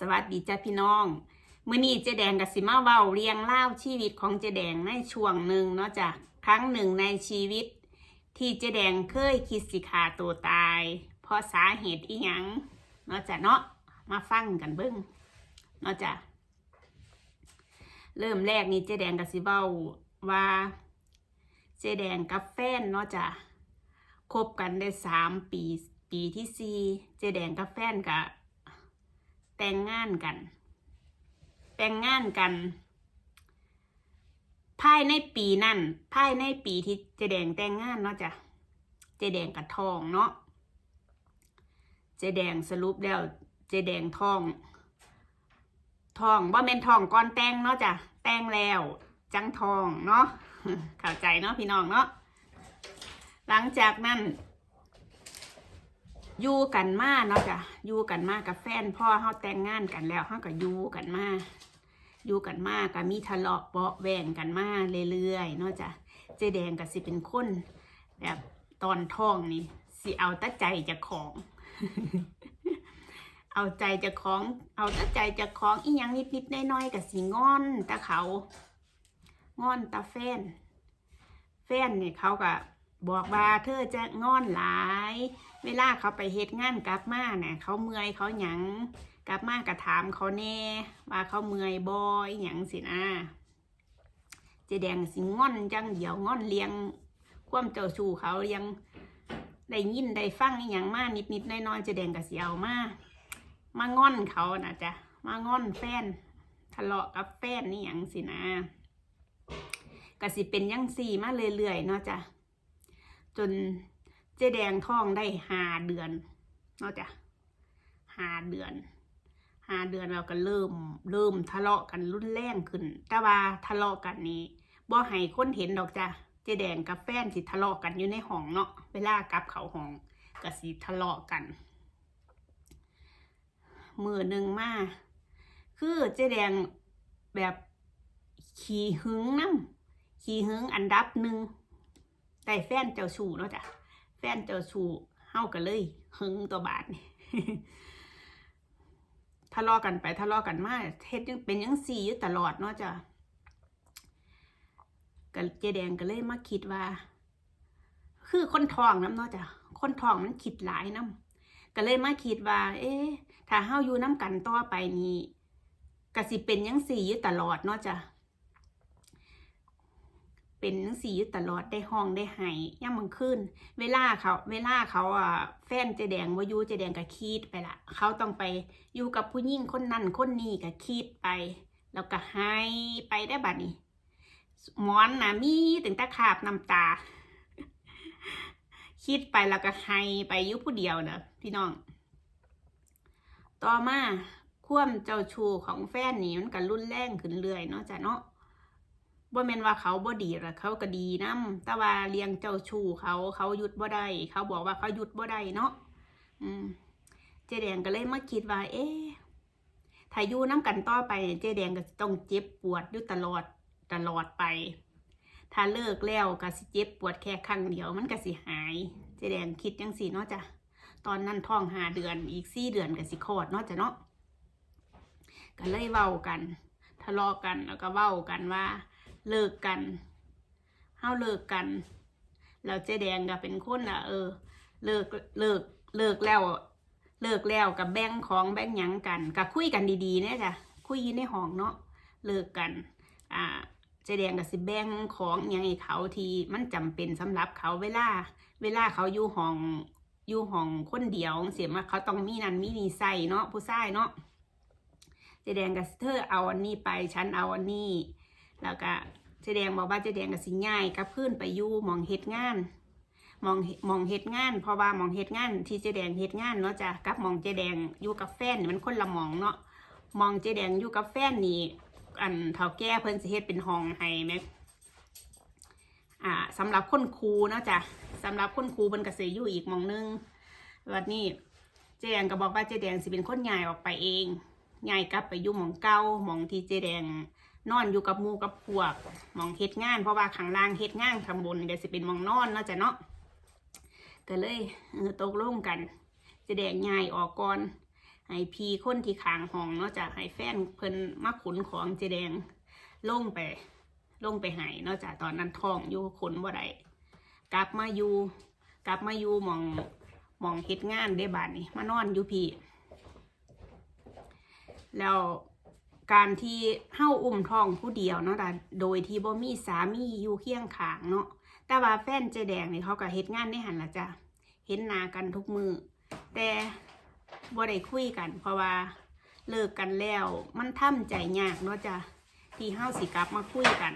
สวัสดีจ้าพี่น้องมื้อนี้เจแดงกับสิมาเว้าเรียงเล่าชีวิตของเจแดงในช่วงหนึ่งเนาะจ้ะครั้งหนึ่งในชีวิต ที่เจแดงเคยคิดสิขาตัวตาย เพราะสาเหตุอีหยังเนาะจ้ะเนาะมาฟังกันเบิ้งเนาะจ้ะเริ่มแรกนี่เจแดงกับสิเว้าว่าเจแดงกับแฟนเนาะจ้ะคบกันได้สามปี ปีที่สี่เจแดงกับแฟนกับ แต่งงานกัน แต่งงานกัน ภายในปีนั่นภายในปีที่เจแดงแต่งงานเนาะจ้ะเจแดงกับทองเนาะเจแดงสรุปแล้วเจแดงทองทองบ่แม่นทองก่อนแต่งเนาะจ้ะแต่งแล้ว จังทองเนาะเข้าใจเนาะพี่น้องเนาะหลังจากนั้น อยู่กันมาเนาะจ้ะอยู่กันมากับแฟนพ่อเขาแต่งงานกันแล้วเขาก็อยู่กันมาอยู่กันมาก็มีทะเลาะเบาะแวงกันมาเรื่อยๆเนาะจ้ะเจแดงก็สิเป็นคนแบบตอนท้องนี่สิเอาตั้ใจจะของ เอาใจจะของ เอาตั้ใจจะของอีหยังนิดๆน้อยๆกับสิงอนตาเขางอนตาแฟน แฟนเนี่ยเขาก็บอกว่าเธอจะงอนหลาย เวลาเขาไปเฮ็ดงานกลับมาเนี่ยเขาเมื่อยเขาหยังกลับมาก็ถามเขาแน่ว่าเขาเมื่อยบอยหยังสินะเจแดงสิงอนจังเดียวงอนเลี้ยง ความเจ้าชู้เขาเลี้ยงได้ยินได้ฟังอหย่างมานิดนิดๆน้อยน้อยเจแดงก็เสียวมากมางอนเขานะจ๊ะมางอนแฟนทะเลาะกับแฟนนี่หยังสินะก็สิเป็นยังสี่มาเรื่อยๆเนาะจ้ะจน เจ๊แดงท้องได้หาเดือนนาะจ้ะห้าเดือนหาเดือนเราก็เริ่ม เริ่มทะเลาะกันรุนแรงขึ้น แต่ว่าทะเลาะกันนี้บ่ให้คนเห็นดอกจ้ะเจ๊แดงกับแฟนสิทะเลาะกันอยู่ในห้องเนาะเวลากลับเขาห้องก็สิทะเลาะกันมือหนึ่งมาคือเจ๊แดงแบบขี่หึงน้ำขี่หึงอันดับหนึ่งแต่แฟนเจ้าชู้เนาะจ้ะ แฟนเจ้าชู้เฮากันเลยหึงตัวบาทนี่ทะเลาะกันไปทะเลาะกันมาเฮ็ดยังเป็นยังสี่อยู่ตลอดเนาะจ้ะก็เจแดงก็เลยมาคิดว่า คือคนทองน้ำเนาะจ้ะคนทองมันคิดหลายน้ำก็เลยมาคิดว่า เอ๊ะถ้าเฮาอยู่น้ำกันต่อไปนี้ก็สิเป็นยังสี่อยู่ตลอดเนาะจ้ะ เป็นหนังสีอยู่ตลอดได้ห้องได้ไห้ย่ำมังคืนเวลาเขา เวลาเขาอะแฟนเจแดงว่ายูเจแดงก็คีดไปละเขาต้องไปอยู่กับผู้หญิงคนนั้นคนนี้ก็คีดไป แล้วก็ไห้ไปได้บัดนี้หมอนนะมีถึงตะขาบน้ำตา คิดไปแล้วก็ไห้ไปอยู่ผู้เดียวนะพี่น้อง ต่อมาความเจ้าชู้ของแฟนนี่มันก็รุนแรงขึ้นเรื่อยเนาะจ้ะเนาะ บ่แม่นว่าเขาบ่ดีหรอกเขาก็ดีนํแต่ว่าเลี้ยงเจ้าชู้เขาเขาหยุดบ่ได้เขาบอกว่าเขาหยุดบ่ได้เนาะอืมเจแดงก็เลยมาคิดว่า เอ๊ะถ้าอยู่น้กันต่อไป เจแดงก็ต้องเจ็บปวดอยู่ตลอดตลอดไป ถ้าเลิกแล้วก็สิเจ็บปวดแค่ครั้งเดียวมันก็สิหาย เจแดงคิดจังสี่เนาะจ้ะตอนนั้นท้องหาเดือนอีกสี่เดือนก็สิคลอดเนาะจ้ะเนาะก็เลยเว้ากัน ทะเลาะกันแล้วก็เว้ากันว่า เลิกกันเฮาเลิกกันแล้วเจ๊แดงก็เป็นคนอะ เออ เลิกเลิกเลิกแล้ว เลิกแล้วกับแบ่งของแบ่งหยังกันก็คุยกันดีๆเนี่ยจ้ะคุยยู่ในห้องเนาะเลิกกัน อ่าเจ๊แดงก็สิแบ่งของหยังให้เขาที่มันจำเป็นสำหรับเขาเวลา เวลาเขาอยู่ห้องอยู่ห้องคนเดียวเสียมาเขาต้องมีนั่นมีนี่ใส่เนาะผู้ชายเนาะเจ๊แดงก็เธอเอาอันนี้ไปฉันเอาอันนี้ แล้วก็เจแดงบอกว่าเจแดงกับสิง่ายกับพื้นไปยู่มองเฮ็ดงานมองมองเฮ็ดงานเพราะว่ามองเฮ็ดงาน ที่เจแดงเฮ็ดงานเนาะจ้ะกับมองเจแดงอยู่กับแฟนนี่มันคนละมองเนาะมองเจแดงอยู่กับแฟนนี่อันเฒ่าแก่เพิ่นสิเฮ็ดเป็นห้องให้แม่อ่าสำหรับคนครูเนาะจ้ะสำหรับคนครูเพิ่นก็สิอยู่อีกมองนึงวันนี้เจแดงก็บอกว่าเจแดงสิเป็นคนย้ายออกไปเองย้ายกลับไปอยู่มองเก่ามองที่เจแดง นอนอยู่กับมูกับพวกมองเฮ็ดงาน เพราะว่าข้างล่างเฮ็ดงานข้างบนเดี๋ยวสิเป็นมองนอนเนาะจ้ะเนาะก็เลยเออตกลงกันจะแดงง่ายออกก่อนให้พีคนที่ขางห้องเนาะจ้ะให้แฟนเพิ่นมาขนของเจแดงลงไปลงไปให้เนาะจ้ะตอนนั้นท้องอยู่ขนบ่ได้กลับมาอยู่กลับมาอยู่มองมองเฮ็ดงานได้บาดนี้มานอนอยู่พี่ แล้ว การที่เฮาอุ้มท้องผู้เดียวเนาะจ้ะโดยที่บ่มีสามีอยู่เคียงข้างเนาะแต่ว่าแฟนเจแดงนี่เขาก็เฮ็ดงานในหันละจ้ะเห็นหน้ากันทุกมือแต่บ่ได้คุยกัน เพราะว่าเลิกกันแล้ว มันทำใจยากเนาะจ้ะที่เฮาสิกลับมาคุยกัน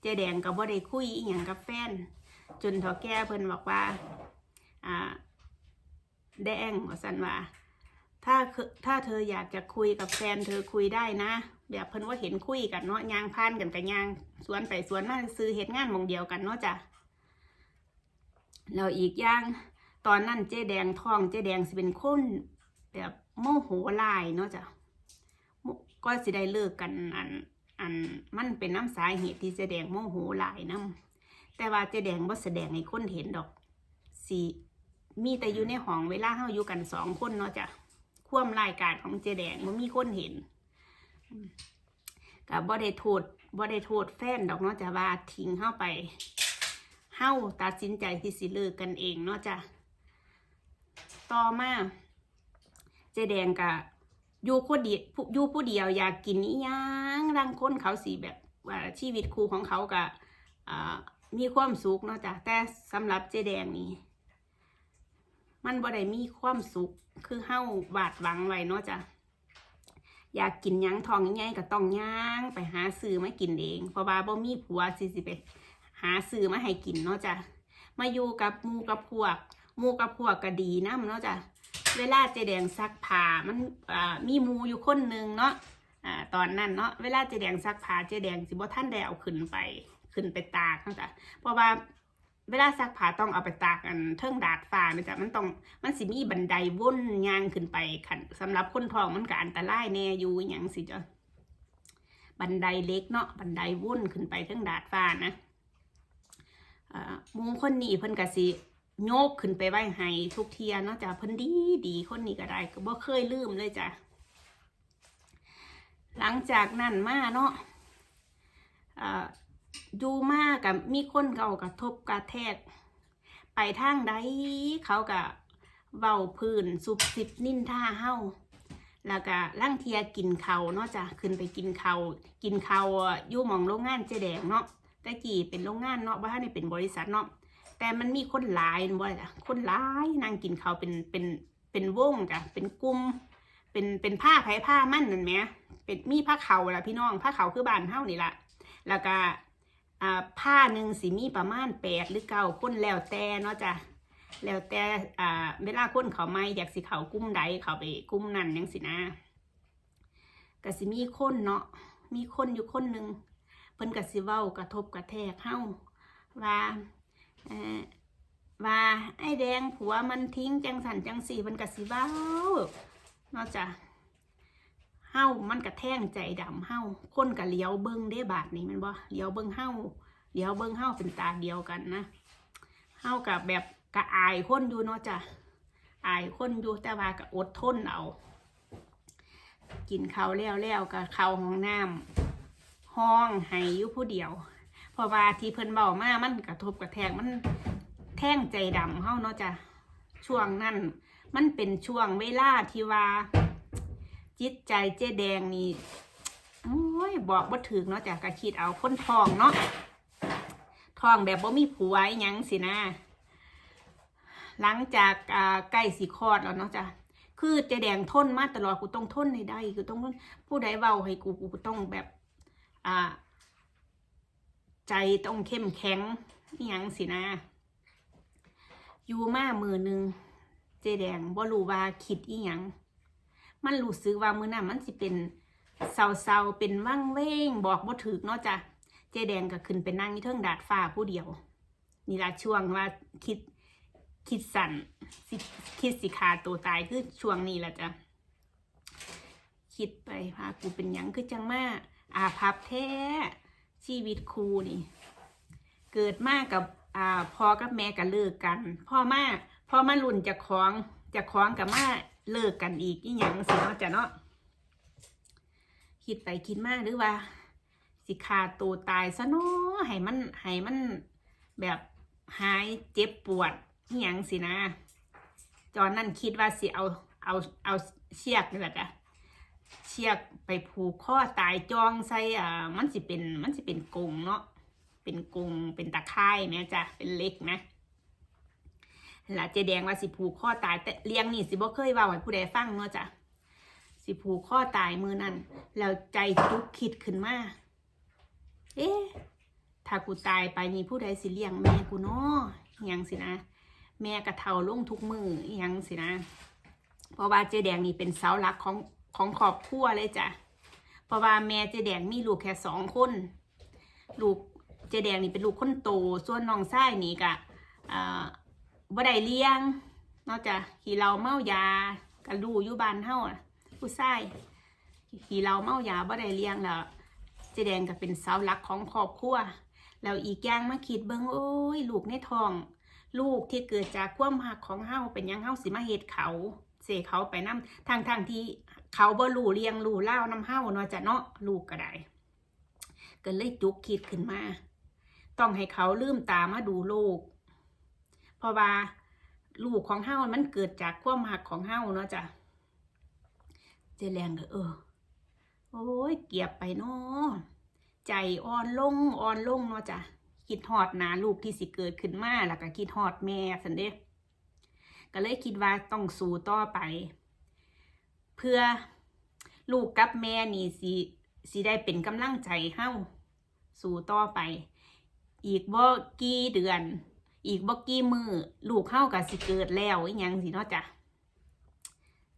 เจแดงก็บ่ได้คุยอีหยังกับแฟน จนเฒ่าแก่เพิ่นบอกว่า อ่า แดงว่าซั่นว่า ถ้าถ้าเธออยากจะคุยกับแฟนเธอคุยได้นะ แบบเพิ่นว่าเห็นคุยกันเนาะยางพานกันกับยางสวนไปสวนมาซื้อเหตุงานหมองเดียวกันเนาะจ้ะแล้วอีกอย่างตอนนั้นเจ๊แดงท้องเจ๊แดงสิเป็นคนแบบโมโหลายเนาะจ้ะก็สิได้เลิกกันอันอันมันเป็นน้ำสาเหตุที่เจ๊แดงโมโหลายน้ำแต่ว่าเจ๊แดงบ่แสดงให้คนเห็นดอกสิมีแต่อยู่ในห้องเวลาเฮาอยู่กันสองคนเนาะจ้ะ ความรายการของเจแดงมันมีคนเห็นกับบ่ได้โทษบ่ได้โทษแฟนดอกเนาะจ้ะว่าทิ้งเฮาไปเฮาตัดสินใจที่สิเลิกกันเองเนาะจ้ะต่อมาเจแดงกะอยู่คนเดียวอยู่ผู้เดียวอยากกินอีหยังรังคนเขาสิแบบว่าชีวิตครูของเขากะอ่ามีความสุขเนาะจ้ะแต่สำหรับเจแดงนี่ มันบ่ได้มีความสุข คือเฮาบาดหวังไว้เนาะจ้ะอยากกินยังทองใหญ่ๆก็ต้องย่างไปหาซื้อมากินเอง เพราะว่าบ่มีผัวสิสิไปหาซื้อมาให้กินเนาะจ้ะมาอยู่กับมูกับพวกมูกับพวกก็ดีนะมันเนาะจ้ะเวลาเจแดงซักผ้ามันอ่ามีมูอยู่คนหนึ่งเนาะอ่าตอนนั้นเนาะเวลาเจแดงซักผ้าเจแดงสิบ่ท่านได้เอาขึ้นไป ขึ้นไปตากเนาะจ้ะเพราะว่า เวลาซักผ้าต้องเอาไปตากอันเทิงดาดฟ้านะจ้ะมันต้องมันสิมีบันไดว่นย่างขึ้นไปคันสำหรับคนท้องมันก็อันตรายแน่อยู่อย่างสิจ้ะบันไดเล็กเนาะบันไดว่นขึ้นไปเทั้งดาดฟ้านะอ่าหมูคนนี้เพิ่นก็สิโยกขึ้นไปไหว้ให้ทุกเทียเนาะจ้ะเพิ่นดีดีคนนี้ก็ได้ก็บ่เคยลืมเลยจ้ะหลังจากนั้นมาเนาะ อยู่มากกับมีคนเขากระทบกระแทก ไปทางใดเขาก็เว้าพื้นสุบสิบนินท่าเฮาแล้วก็ล่างเทียกินเขาเนาะจ้ะขึ้นไปกินเขากินเขาอะยู่มองโรงงานเจแดงเนาะแต่กี่เป็นโรงงานเนาะว่าในเป็นบริษัทเนาะแต่มันมีคนหลายบ่จ้ะคนหลายนั่งกินเขาเป็นเป็นเป็นวงจ้ะเป็นกลุ่มเป็นเป็นผ้าไผ่ผ้ามั่นนั่นไหมเป็นมีผ้าเขาล่ะพี่น้องผ้าเขาคือบ้านเฮานี่ล่ะแล้วก็ อ่าผ้าหนึ่งสีมีประมาณแปดหรือเก้าคนแล้วแต่เนาะจ้ะแล้วแต่อ่าเวลาคนเขาไม่อยากสิเขากุ้มใดเขาไปกุ้มนั่นยังสินะก็สิมีคนเนาะมีคนอยู่คนหนึ่งเพิ่นก็สิเว้ากระทบกระแทกเฮาว่าเอ่อว่าไอ้แดงผัวมันทิ้งจังสันจังสีเพิ่นก็สิเว้าเนาะจ้ะามันกระแทงใจดำเฮาคนก็เลี้ยวเบิ่งได้บาดนี้มันบ่เลี้ยวเบิ่งเฮาเลี้ยวเบิ่งเฮาเป็นตาเดียวกันนะเฮากับแบบกะอายคนอยู่เนาะจ้ะอายคนอยู่แต่ว่าก็อดทนเอากินข้าวแล้วแล้วก็เข้าห้องน้ำห้องให้อยู่ผู้เดียว เพราะว่าที่เพิ่นเบามามันกระทบกระแทกมันแท่งใจดำเฮาเนาะจ้ะช่วงนั้นมันเป็นช่วงเวลาที่ว่า จิตใจเจ๊แดงนี่โอ้ยบอกบ่ถึงเนาะจ้ะก็คิดเอาคนทองเนาะทองแบบบ่มีผัวยังสินะ หลังจากอ่าใกล้สิคลอดแล้วเนาะจ้ะคือเจ๊แดงทนมาตลอดกูต้องทนให้ได้กูต้องผู้ใดเว้าให้กูกูต้องแบบ อ่า ใจต้องเข้มแข็งยังสินะอยู่มามือหนึ่งเจ๊แดงบ่รู้ว่าคิดอีหยัง มันรู้สึกว่ามื้อนั้นมันสิเป็นเศร้าๆเป็นว่างเว้งบอกบ่ถึกเนาะจ้ะเจแดงก็ขึ้นไปนั่งที่เทิงดาดฟ้าผู้เดียว นี่ละช่วงว่าคิดคิดสั่นคิดสิขาตัวตายคือช่วงนี้แหละจ้ะคิดไปพากูเป็นยังคือจังมาอาภัพแท้ชีวิตครูนี่ เกิดมากกับอ่าพ่อกับแม่ก็เลิกกันพ่อมาพ่อมาลุ่นจะคล้องจะคล้องกับมา เลิกกันอีกอีหยังสิเนาะจ้ะเนาะคิดไปคิดมาหรือว่า สิขาดตัวตายซะเนาะให้มันให้มันแบบหายเจ็บปวดอีหยังสินะตอนนั้นคิดว่าสิเอาเอาเอาเชือกนี่แหละจ้ะเชือกไปผูกข้อตายจองใส่อ่ามันสิเป็นมันสิเป็นกงเนาะเป็นกงเป็นตะไคร่แม่จ้ะเป็นเล็กนะ หล่ะเจแดงว่าสิผูกข้อตาย แต่เลี้ยงนี่สิบ่เคยว่าให้ผู้ใดฟังเนาะจ้ะสิผูกข้อตายมือนั่นแล้วใจจุกคิดขึ้นมาเอ๊ะถ้ากูตายไปนี่ผู้ใดสิเลี้ยงแม่กูเนาะยังสินะแม่กระเทาลงทุกมือยังสินะ เพราะว่าเจแดงนี่เป็นเสาหลักของของครอบครัวเลยจ้ะเพราะว่าแม่เจแดงมีลูกแค่สองคน ลูกเจแดงนี่เป็นลูกคนโต ส่วนน้องชายนี่กะอ่า บ่ได้เลี้ยง นอกจากขี่เราเมายากันดูอยู่บ้านเฮาน่ะผู้ชายขี่เราเมายาบ่ได้เลี้ยงแล้วเจแดงก็เป็นเสาหลักของครอบครัวแล้วอีกอย่างมาคิดเบิ่งโอ้ยลูกในท้อง ลูกที่เกิดจากความหักของเฮาเป็นยังเฮาสิมาเฮ็ดเขาเสเขาไปน้ำทางทางที่เขาบ่รู้เลี้ยงรู้เล่านํเฮาเนาะจะเนาะลูกก็ได้ก็เลยจุกคิดขึ้นมา ต้องให้เขาลืมตามาดูโลก เพราะว่าลูกของเฮามันเกิดจากความหักของเฮาเนาะจ้ะเจแรงก็เออ โอ้ย เกียบไปเนาะใจอ่อนลงอ่อนลงเนาะจ้ะคิดฮอดนาลูกที่สิเกิดขึ้นมาแล้วก็คิดฮอดแม่สันเด้ก็เลยคิดว่าต้องสู้ต่อไป เพื่อลูกกับแม่นี่สิสิได้เป็นกำลังใจเฮ้าสู้ต่อไป อีกบ่กี่เดือน อีกบ่กี่มือลูกเข้ากับสิเกิดแล้วอีหยังสิเนาะจ้ะ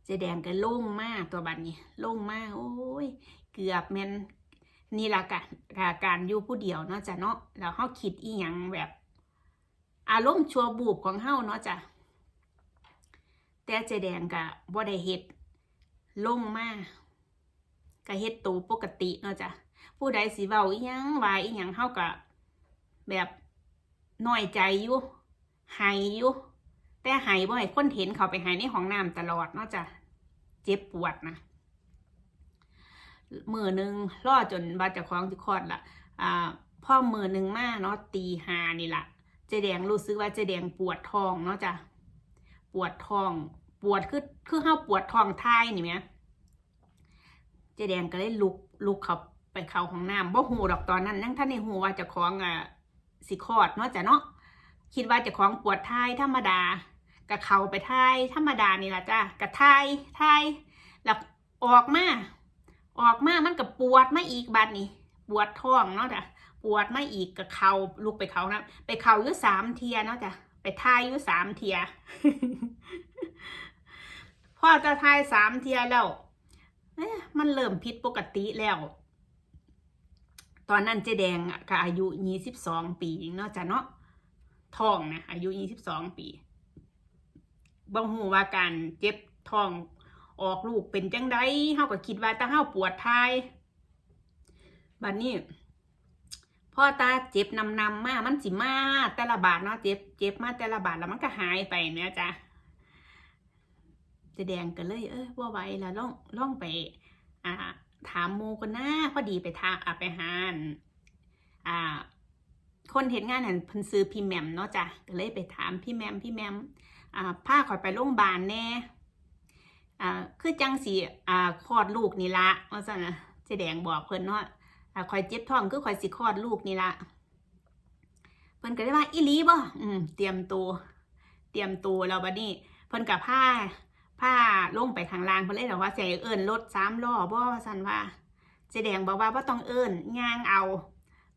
เจแดงก็โล่งมากตัวบัดนี้โล่งมากโอ้ย เกือบแมนนี่ละกะกะการอยู่ผู้เดียวเนาะจ้ะเนาะแล้วเฮาคิดอีหยังแบบอารมณ์ชัวบูบของเฮาเนาะจ้ะแต่เจแดงก็บ่ได้เฮ็ดลงมากก็เฮ็ดตัวปกติเนาะจ้ะผู้ใดสิเว้าอีหยังว่าอีหยังเฮาก็แบบ น้อยใจอยู่หายอยู่แต่หายบ่ให้คนเห็นเขาไปหายในห้องน้ำตลอดเนาะจ้ะเจ็บปวดนะมือหนึ่งรอจนบาดเจะคล้องที่คลอดละอ่าพ่อมือหนึ่งมาเนาะตีหานี่ละเจแดงรู้สึกว่าเจแดงปวดท้องเนาะจ้ะปวดท้อง ปวดคือคือเฮาปวดท้องท้ายนี่แหมเจแดงก็เลยลุกลุกเขาไปเข้าห้องน้ำบ่หูดอกตอนนั้นนั่งท่านในหูว่าเจะคล้องอะ สิคลอดเนาะจ้ะเนาะคิดว่าจะของปวดท้ายธรรมดากะเขาไปท้ายธรรมดานี่ละจ้ะกะท้ายท้ายแล้วออกมาออกมามันก็ปวดมาอีกบัดนี้ ปวดท้องเนาะจ้ะปวดมาอีกกะเขาลุกไปเขานะไปเขาอยู่สามเทียเนาะจ้ะไปท้ายอยู่สามเทียพ่อจะท้ายสามเทียแล้วมันเริ่มผิดปกติแล้ว ตอนนั้นเจ๊แดงก็อายุยี่สิบสองปีเนาะจ้ะเนาะท้องนะอายุยี่สิบสองปีบ่ฮู้ว่าการเจ็บท้องออกลูกเป็นจังไดเฮาก็คิดว่าถ้าเฮาปวดทายบัดนนี้พ่อตาเจ็บนำนำมามันสิมาแต่ละบาทเนาะเจ็บเจ็บมาแต่ละบาทแล้วมันก็หายไปเนี่ยจ้ะเจ๊แดงก็เลย เออว่าไหวแล้วล่องล่องไป อ่า ถามหมูกันหนะพอดีไปทาอ่าไปหานอ่า คนเห็นงานหันเพิ่นซื้อพี่แมมเนาะจ้ะก็เลยไปถามพี่แมมพี่แมมอ่าพาข่อยไปโรงพยาบาลแน่อ่าคือจังสีอ่าคลอดลูกนี่ละว่าซั่นนะเจแดงบอกเพิ่นเนาะอ่าข่อยเจ็บท้องคือข่อยสิคลอดลูกนี่ละเพิ่นก็ได้ว่าอีลีบ่อืมเตรียมตัวเตรียมตัวแล้วบัดนี้เพิ่นกับผ้า ผ้าลงไปข้างล่างเพิ่นเลยบอกว่าใส่เอิ้นรถสามล้อบ่ว่าซั่นว่าเจแดงบอกว่าบ่ต้องเอิ้นย่างเอา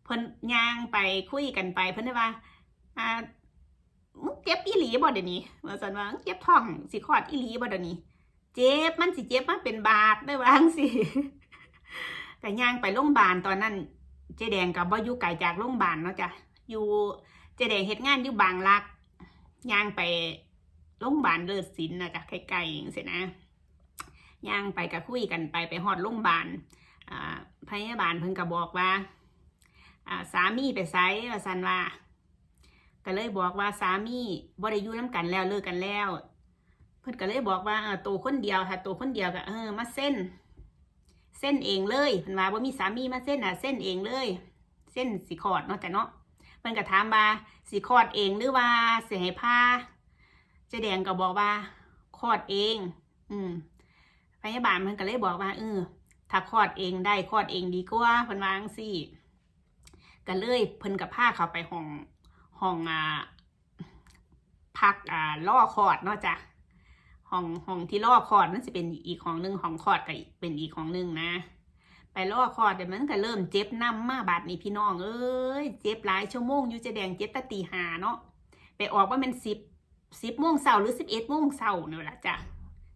เพิ่นย่างไปคุยกันไป เพิ่นได้ว่าอ่ามึงเจ็บอีหลีบ่เดี๋ยวนี้ว่าซั่นว่าเจ็บท้องสิคลอดอีหลีบ่เดี๋ยวนี้ เจ็บมันสิเจ็บมาเป็นบาทได้ว่าจังซี่ย่างไปโรงพยาบาลตอนนั้นเจแดงก็บ่อยู่ไกลจากโรงพยาบาลเนาะจ้ะอยู่เจแดงเฮ็ดงานอยู่บางรักย่างไป โรงพยาบาลเลิศศิลป์นะจ้ะไกลๆจังซี่นะย่างไปก็คุยกันไปไปฮอดโรงพยาบาลพยาบาลเพิ่นก็บอกว่าสามีไปไสว่าซั่นว่าก็เลยบอกว่าสามีบ่ได้อยู่นํกันแล้วเลิกกันแล้ว เพิ่นก็เลยบอกว่าตัวคนเดียวค่ะตัวคนเดียวก็เออมาเส้น เส้นเองเลยเพิ่นว่าบ่มีสามีมาเส้นน่ะ เส้นเองเลย เส้นสิคลอดเนาะแต่เนาะเพิ่นก็ถามว่าสิคลอดเองหรือว่าสิให้พา จ๊แดงก็บอกว่าคลอดเอง อืมพยาบาลมันก็เลยบอกว่าเออถ้าคลอดเองได้คลอดเองดีกว่าเพิ่นวางซี่ก็เลยเพิ่นกับพาเขาไปห้องห้องอ่าพักอ่าล่อคลอดเนาะจ้ะห้องห้องที่ล่อคลอดนั่นจะเป็นอีกห้องหนึงห้องคลอดก็เป็นอีกห้องหนึงนะ ไปล่อคลอดเดี๋ยวมันก็เริ่มเจ็บน้ำมาบาดนี้พี่น้องเอ้ยเจ็บหลายชั่วโมงอยู่เจะแดงเจ็บตะตีหาเนาะไปออกว่าเป็นสิบ สิบโมงเช้าหรือสิบเอ็ดโมงเช้าเนี่ยแหละจ้ะ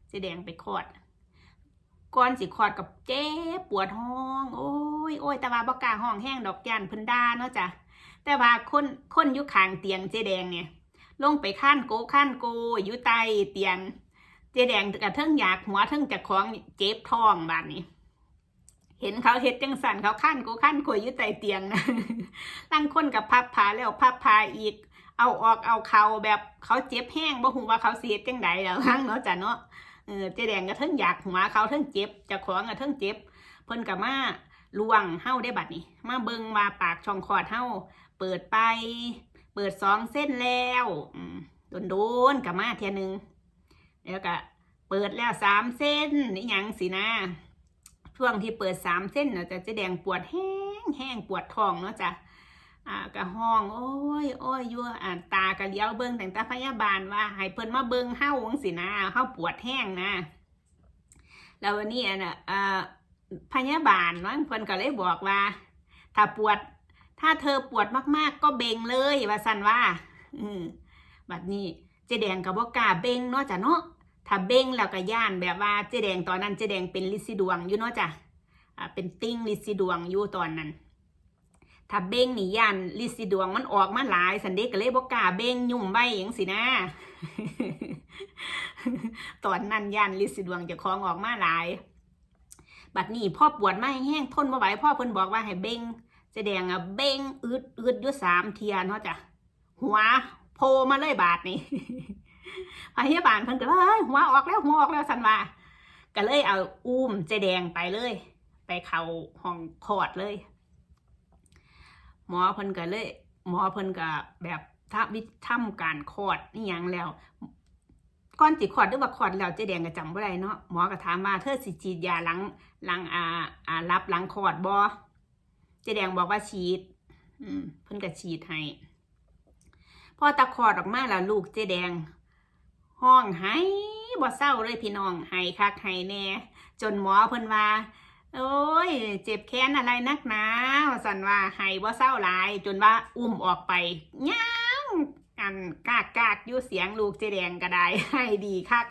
เจะแดงไปคลอดก่อนสิคลอดกับเจ็บปวดห้อง โอ้ยโอ้ยแต่ว่าบ่กล้าห้องแห้งดอกยันพิ่นดาเนาะจ้ะแต่ว่าคนคนอยู่ข้างเตียงเจ๊แดงเนี่ยลงไปขั้นโกขั้นโกอยู่ใต้เตียง เจ๊แดงกระเทิงอยากหัวเทิงจากของเจ็บท้องบาดนี้ เห็นเขาเฮ็ดจังสันเขาขั้นโกขั้นโกอยู่ใต้เตียงนะตั้งคนกับพับผาแล้วพับผาอีก เอาออกเอาเขาแบบเขาเจ็บแห้งบ่ฮู้ว่าเขาเฮ็ดจังใดแล้วทั้งเนาะจ้ะเนาะเออเจ๊แดงก็เทิงอยากหัวเขาเทิงเจ็บจะของก็เทิงเจ็บ เพิ่นก็มาลวงเฮาได้บัดนี้ มาเบิงมาปากช่องคอดเฮาเปิดไป เปิดสองเส้นแล้วอืมโดนๆก็มาเทียหนึงแล้วก็เปิดแล้วสามเส้นนี่ยังสินะช่วงที่เปิดสามเส้นเนาะจะเจ๊แดงปวดแห้งแห้งปวดท้องเนาะจ้ะ อ่ากะห้องโอ้ยโอ้ยยั่วอ่าตากะเลี้ยวเบิ่งแต่งตาพยาบาลว่าให้เพิ่นมาเบิ่งเฮาจังสินะเฮาปวดแห้งนะแล้ววันนี้อะอ่าพยาบาลเนาะเพิ่นก็เลยบอกว่า ถ้าปวด ถ้าเธอปวดมากๆ ก็เบ่งเลยว่าซั่นว่า อืมบัดนี้เจแดงก็บ่กล้าเบ่งเนาะจ้ะเนาะถ้าเบ่งแล้วก็ย่านแบบว่าเจแดงตอนนั้นเจแดงเป็นลิซิดวงอยู่เนาะจ้ะอ่าเป็นติ้งลิซิดวงอยู่ตอนนั้น ถ้าเบ่งนี่ย่านลิซิดวงมันออกมาหลาย สันเด็กก็เลยบ่กล้าเบ่งยุ่มไว้หยังสินะ ตอนนั้นย่านลิซิดวงจะคลองออกมาหลาย บัดนี้พ่อปวดมาแห้งทนบ่ไหวพ่อเพิ่นบอกว่าให้เบ่งเจแดงอะเบ่งอึดอึดอยู่สามเทียนเนาะจ้ะหัวโผลมาเลยบาดนี้พยาบาลเพิ่นก็เฮ้ยหัวออกแล้วหัวออกแล้วสันว่าก็เลยเอาอุ้มเจแดงไปเลย ไปเข้าห้องคลอดเลย หมอเพิ่นก็เลยหมอเพิ่นก็แบบถ้าวิทำการคลอดนี่ยังแล้วก่อนสิคลอดหรือว่าคลอดแล้วเจ๊แดงก็จำบ่ได้เนาะหมอก็ถามว่าเธอสิฉีดยาหลังหลังอ่าอ่ารับหลังคลอดบ่เจ๊แดงบอกว่าฉีด อืมเพิ่นก็ฉีดให้พอตะคลอดออกมาแล้วลูกเจ๊แดง ห้องไห้บ่เศร้าเลยพี่น้องไห้คักไห้แน่จนหมอเพิ่นว่า โอ้ย เจ็บแค้นอะไรนักหนาวสันว่าไห้บ่าเศร้าหลาย จนว่าอุ้มออกไปย่างอันกากกากยู่เสียงลูกเจแดงก็ได้ให้ดีคัก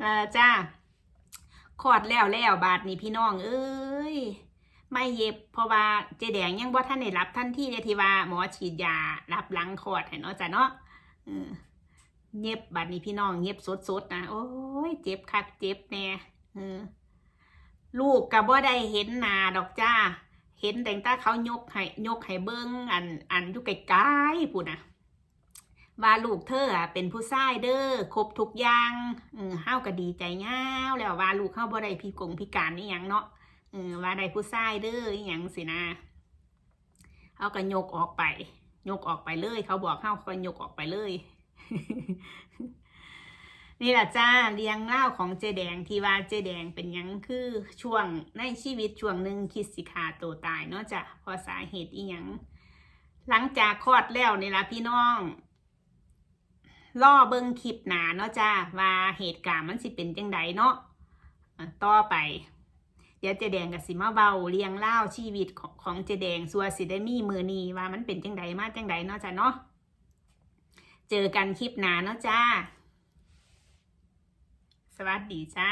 เออจ้าคอดแล้วแล้วบาดนี้พี่น้อง เอ้ยไม่เย็บเพราะว่าเจแดงยังบ่ท่านได้รับทันทีเลยที่ว่าหมอฉีดยารับหลังคอดให้เนาะจ้ะเนาะเย็บบาดนี้พี่น้องเย็บสดๆนะโอ้ยเจ็บคักเจ็บแน่เออ ลูกกับว่าได้เห็นหนาดอกจ้า เห็นแต่งตาเขายกให้ยกให้เบิ้งอันอันอยู่ไกลๆพูดนะว่าลูกเธออะเป็นผู้ชายเด้อครบทุกอย่างเออเฮาก็ดีใจง้าแล้วว่าลูกเฮาบ่ได้พิกงพิการนี่ยังเนาะเออว่าได้ผู้ชายเด้ออยังสินะเฮาก็ยกออกไป ยกออกไปเลย เขาบอกเฮาก็ยกออกไปเลย นี่แหละจ้าเรียงเล่าของเจแดงที่ว่าเจแดงเป็นยังคือช่วงในชีวิตช่วงหนึ่งคิดสิขาตัวตายเนาะจ้ะเพราะสาเหตุอีหยังหลังจากคลอดแล้วนี่ละพี่น้องล่อเบิ้งคลิปหนาเนาะจ้าว่าเหตุการณ์มันสิเป็นจังใดเนาะต่อไป เดี๋ยวเจแดงกับสิมาเบาเรียงเล่าชีวิตของของเจแดงสัวสิได้มีมือนีว่ามันเป็นจังใดมาจังใดเนาะจ้ะเนาะเจอกันคลิปหนาเนาะจ้า วัสดีจ้า